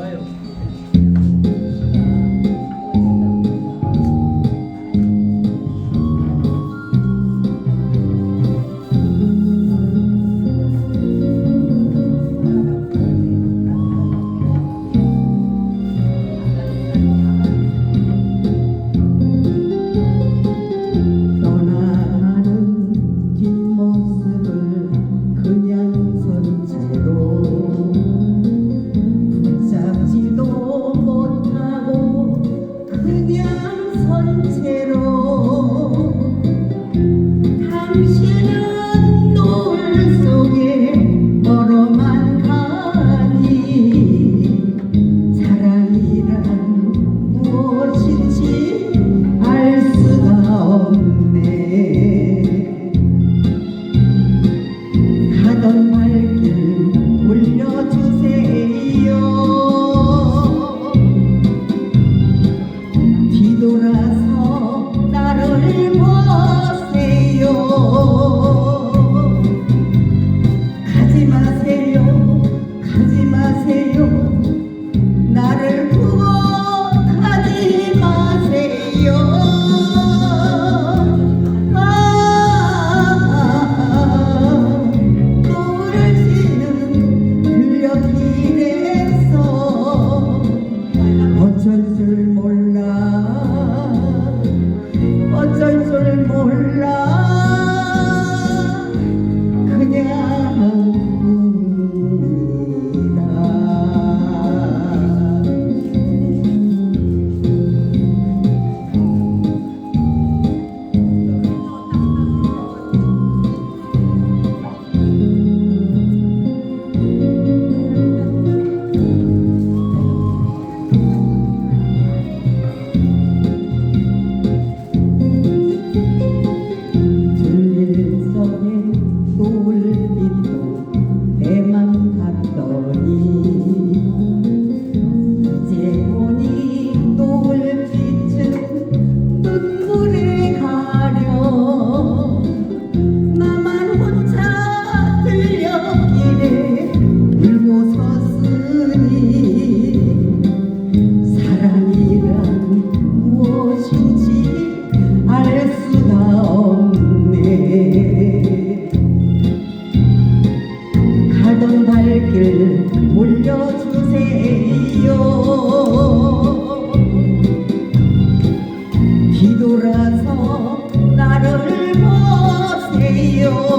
Ohio. 돌아서 나를 보세요. 가지 마세요 가지 마세요. 길 물려주세요. 뒤돌아서 나를 보세요.